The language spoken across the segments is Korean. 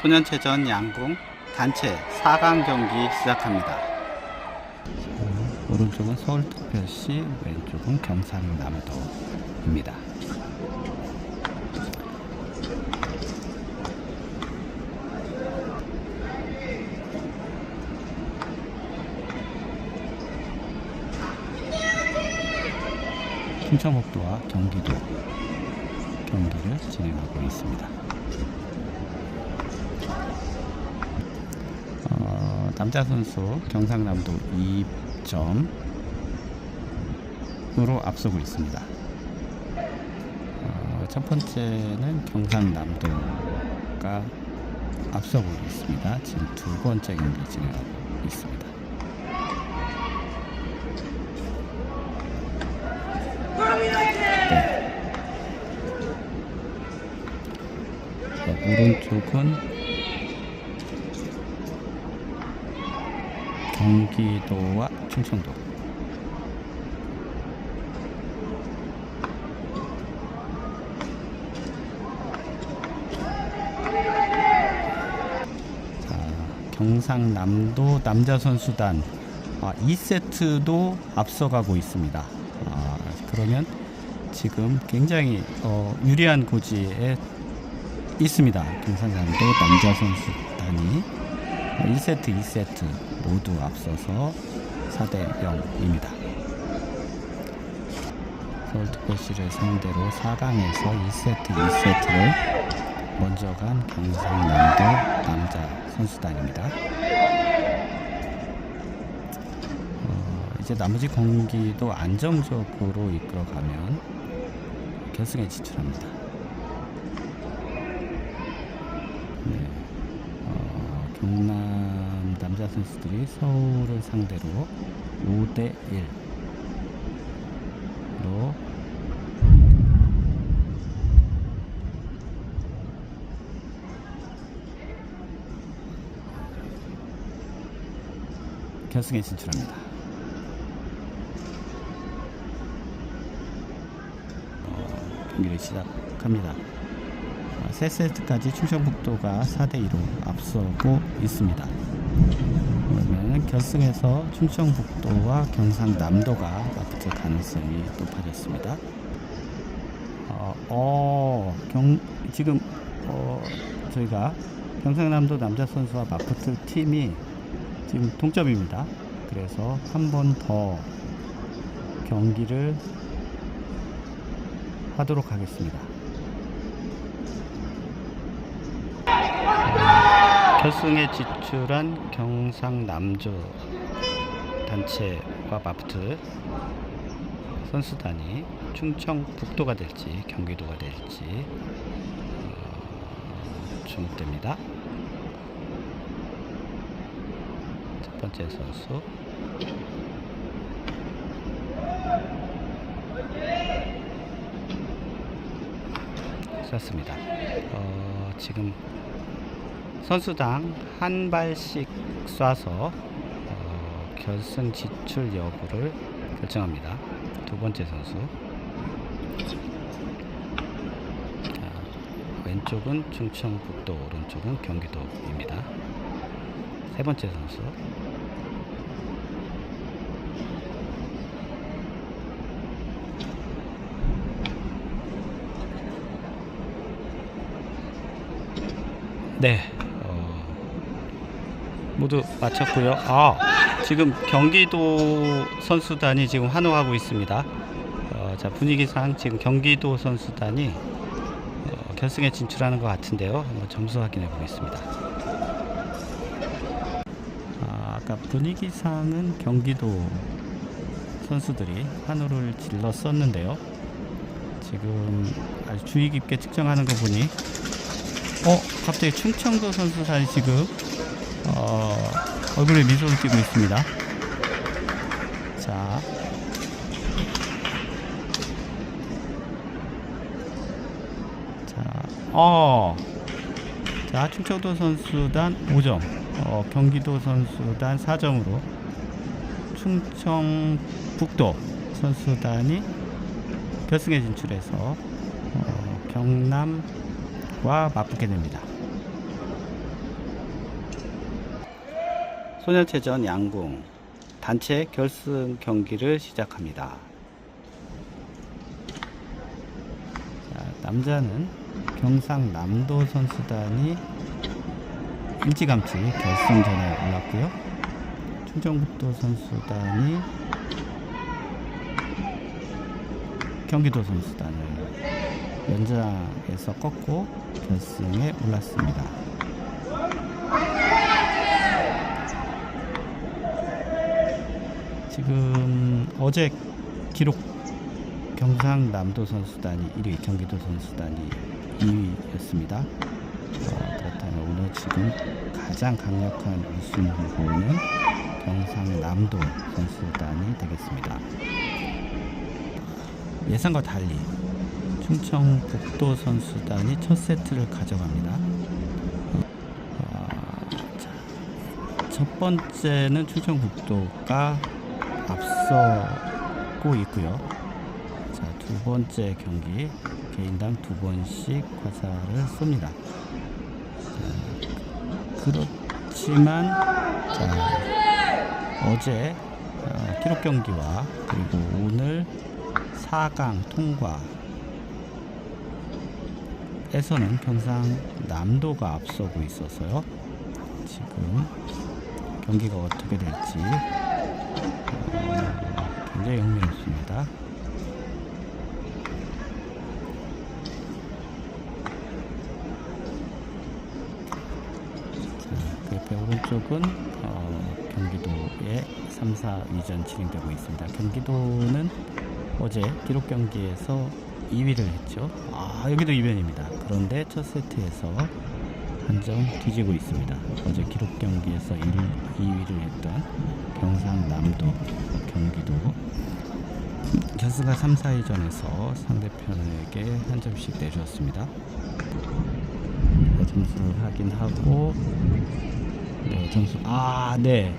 소년체전 양궁 단체 4강 경기 시작합니다. 오른쪽은 서울특별시, 왼쪽은 경상남도입니다. 충청북도와 경기도 경기를 진행하고 있습니다. 남자 선수 경상남도 2점으로 앞서고 있습니다. 어, 첫 번째는 경상남도가 앞서고 있습니다. 지금 두 번째 경기 진행하고 있습니다. 자, 오른쪽은 경기도와 충청도. 자, 경상남도 남자 선수단 아, 2세트도 앞서가고 있습니다. 아, 그러면 지금 굉장히 어, 유리한 고지에 있습니다. 경상남도 남자 선수단이 1세트, 2세트 모두 앞서서 4대 0입니다. 서울 특별시를 상대로 4강에서 1세트, 2세트를 먼저 간 경상남도 남자 선수단입니다. 어, 이제 나머지 경기도 안정적으로 이끌어가면 결승에 진출합니다. 네. 어, 경남 남자 선수들이 서울을 상대로 5대 1로 결승에 진출합니다. 어, 경기를 시작합니다. 어, 세 세트까지 충청북도가 4대 2로 앞서고 있습니다. 그러면 결승에서 충청북도와 경상남도가 맞붙을 가능성이 높아졌습니다. 어, 어, 경, 지금 어, 저희가 경상남도 남자 선수와 맞붙을 팀이 지금 동점입니다. 그래서 한 번 더 경기를 하도록 하겠습니다. 결승에 진출한 경상남조 단체와 맞붙을 선수단이 충청북도가 될지 경기도가 될지 어, 주목됩니다. 첫 번째 선수 쐈습니다. 어, 지금 선수당 한 발씩 쏴서 어, 결승 진출 여부를 결정합니다. 두 번째 선수. 자, 왼쪽은 충청북도, 오른쪽은 경기도입니다. 세 번째 선수. 네, 어, 모두 마쳤고요. 아, 지금 경기도 선수단이 지금 환호하고 있습니다. 어, 자 분위기상 지금 경기도 선수단이 어, 결승에 진출하는 것 같은데요. 한번 점수 확인해 보겠습니다. 아, 아까 분위기상은 경기도 선수들이 환호를 질렀었는데요. 지금 아주 주의 깊게 측정하는 거 보니 어, 갑자기 충청도 선수단이 지금 어, 얼굴에 미소를 띠고 있습니다. 자, 자, 어, 자 충청도 선수단 5점, 어, 경기도 선수단 4점으로 충청북도 선수단이 결승에 진출해서 어, 경남과 맞붙게 됩니다. 소년체전 양궁 단체 결승 경기를 시작합니다. 자, 남자는 경상남도 선수단이 일찌감치 결승전에 올랐고요. 충청북도 선수단이 경기도 선수단을 연장에서 꺾고 결승에 올랐습니다. 지금 어제 기록 경상남도 선수단이 1위, 경기도 선수단이 2위였습니다. 어, 그렇다면 오늘 지금 가장 강력한 우승 후보는 경상남도 선수단이 되겠습니다. 예상과 달리 충청북도 선수단이 첫 세트를 가져갑니다. 어, 자, 첫 번째는 충청북도가 앞서고 있고요. 자, 두 번째 경기 개인당 두 번씩 화살을 쏩니다. 자, 그렇지만 자, 어제 어, 기록 경기와 그리고 오늘 4강 통과 에서는 경상남도가 앞서고 있어서요. 지금 경기가 어떻게 될지 어, 굉장히 흥미롭습니다. 자, 그 옆에 오른쪽은 어, 경기도의 3, 4 위전 진행되고 있습니다. 경기도는 어제 기록 경기에서 2위를 했죠. 아, 여기도 이변입니다. 그런데 첫 세트에서 한 점 뒤지고 있습니다. 어제 기록 경기에서 1, 2위를 했던 경상남도, 경기도 결승가 3, 4위전에서 상대편에게 한 점씩 내주었습니다. 네, 점수를 확인하고 네, 점수 아, 네.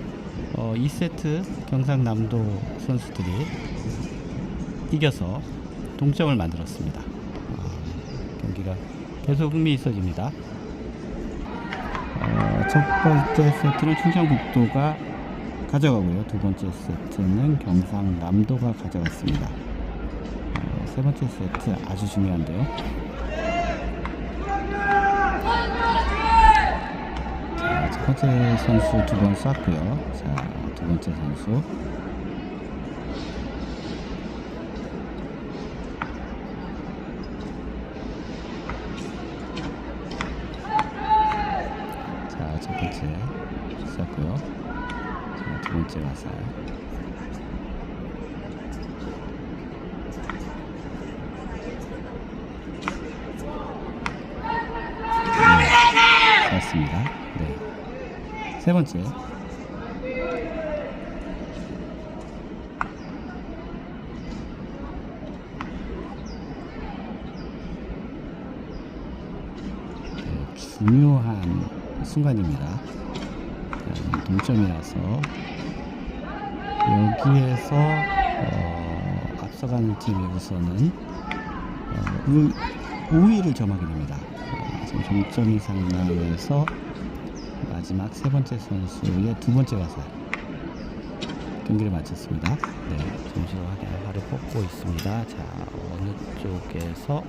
어, 2세트 경상남도 선수들이 이겨서 동점을 만들었습니다. 아, 경기가 계속 흥미 있어집니다. 어, 첫 번째 세트는 충청북도가 가져가고요. 두 번째 세트는 경상남도가 가져갔습니다. 어, 세 번째 세트 아주 중요한데요. 자, 첫 번째 선수 두 번 쐈고요. 자, 두 번째 선수. 자, 첫 번째 쐈고요. 자, 두 번째 화살. 네. 세 번째. 네, 중요한 순간입니다. 네, 동점이라서 여기에서 어, 앞서가는 팀이 우선은 어, 우, 우위를 점하게 됩니다. 어, 지금 이상 나에서 마지막 세 번째 선수의 두 번째 화살 경기를 마쳤습니다. 네, 점수 확인을 뽑고 있습니다. 자, 어느 쪽에서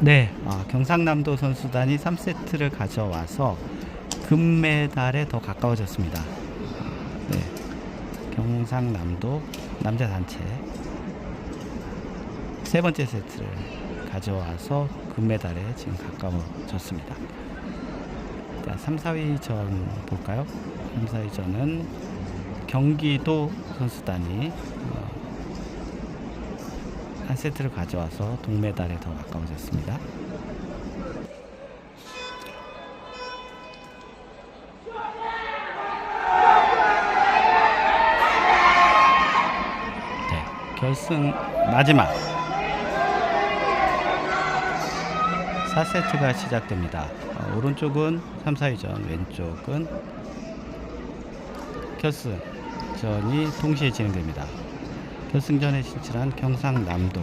네, 아, 경상남도 선수단이 3세트를 가져와서 금메달에 더 가까워졌습니다. 네, 경상남도 남자 단체 세 번째 세트를 가져와서 금메달에 지금 가까워졌습니다. 자, 3, 4위전 볼까요? 3, 4위전은 경기도 선수단이 어, 한 세트를 가져와서 동메달에 더 가까워졌습니다. 결승 마지막 4세트가 시작됩니다. 어, 오른쪽은 3, 4위전, 왼쪽은 결승전이 동시에 진행됩니다. 결승전에 진출한 경상남도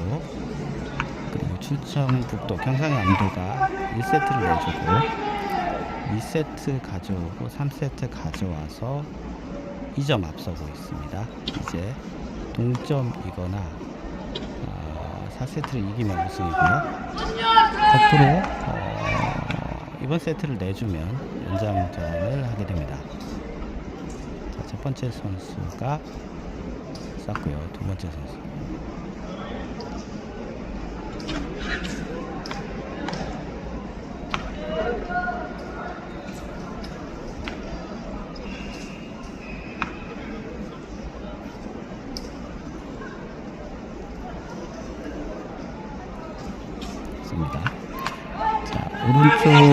그리고 충청북도 경상남도가 1세트를 내주고 2세트 가져오고 3세트 가져와서 2점 앞서고 있습니다. 이제 동점이거나 어, 4세트를 이기면 우승이고요. 거꾸로 어, 이번 세트를 내주면 연장전을 하게 됩니다. 자, 첫 번째 선수가 쐈고요. 두 번째 선수. 습니다 자, 오른쪽은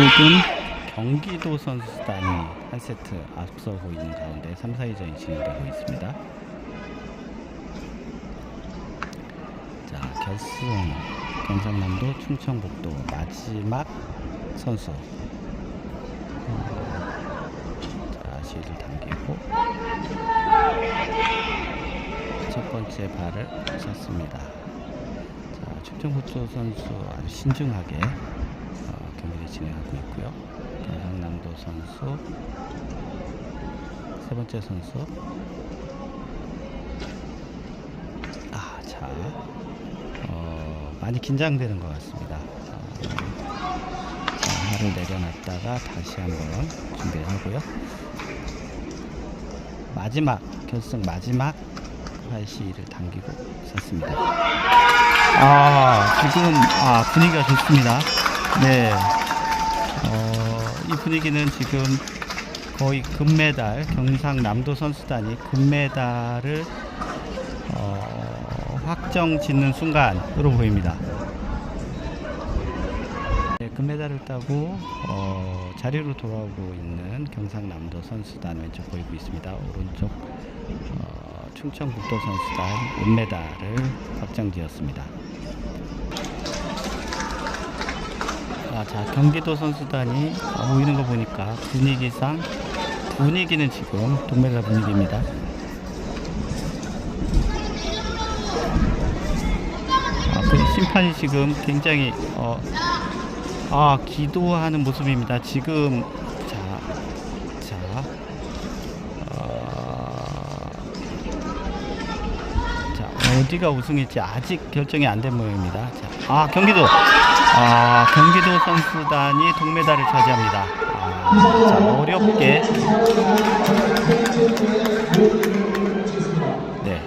경기도 선수단이 한 세트 앞서고 있는 가운데 3, 4위전이 진행되고 있습니다. 자, 결승 경상남도 충청북도 마지막 선수. 어, 자, 실을 당기고 첫 번째 발을 쳤습니다. 자, 충청북도 선수 아주 신중하게 어, 경기를 진행하고 있고요. 경상남도 선수 세 번째 선수 아, 자, 어, 많이 긴장되는 것 같습니다. 어, 자, 하를 내려놨다가 다시 한번 준비를 하고요. 마지막 결승 마지막 활시를 당기고 섰습니다. 아, 지금, 아, 분위기가 좋습니다. 네. 어, 이 분위기는 지금 거의 금메달, 경상남도 선수단이 금메달을 어, 확정 짓는 순간으로 보입니다. 네, 금메달을 따고 어, 자리로 돌아오고 있는 경상남도 선수단 왼쪽 보이고 있습니다. 오른쪽 어, 충청북도 선수단 은메달을 확정지었습니다. 아, 자 경기도 선수단이 어, 보이는 거 보니까 분위기상 분위기는 지금 동메달 분위기입니다. 아, 그 심판이 지금 굉장히 어, 아 기도하는 모습입니다. 지금 자, 자, 어, 자 어디가 우승일지 아직 결정이 안 된 모양입니다. 자, 아 경기도, 아 경기도 선수단이 동메달을 차지합니다. 아, 자 어렵게, 네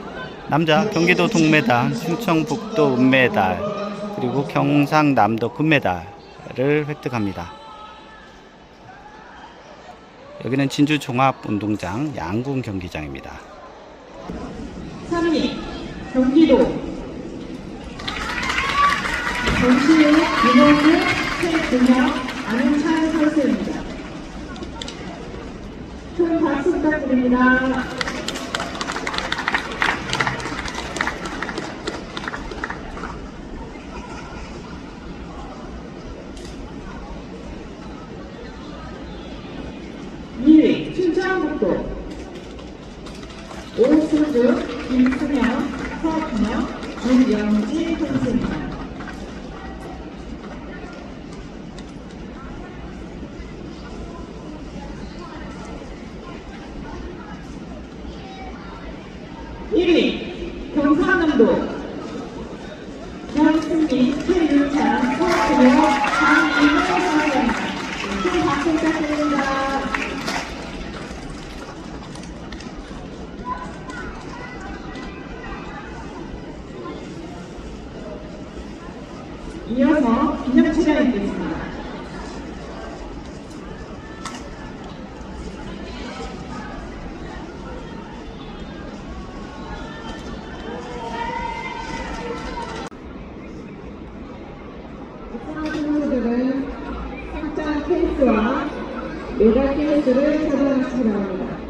남자 경기도 동메달, 충청북도 은메달, 그리고 경상남도 금메달을 획득합니다. 여기는 진주 종합운동장 양궁 경기장입니다. 3위 경기도 전시의 민원을 최근영 안은찬 선수입니다. 큰 박수 부탁드립니다. (2위) 춘천북도 오수주, 김수명, 서준영, 문영지 선수입니다. (1위) 경상남도 양승민, 최윤찬, 서준영, 강인호 선수입니다. 큰 박수 부탁드립니다. 이어서 기념체가 있겠습니다. 입상하신 선수들은 케이스와 메달 케이스를 가져가시기 바랍니다.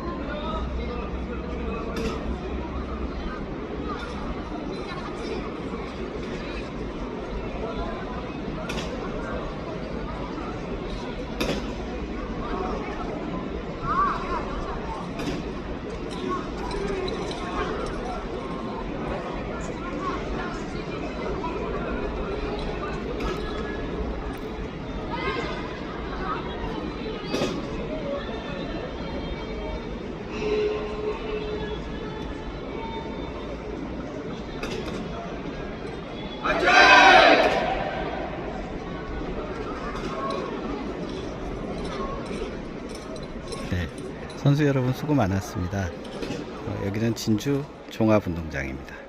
선수 여러분 수고 많았습니다. 어, 여기는 진주 종합운동장입니다.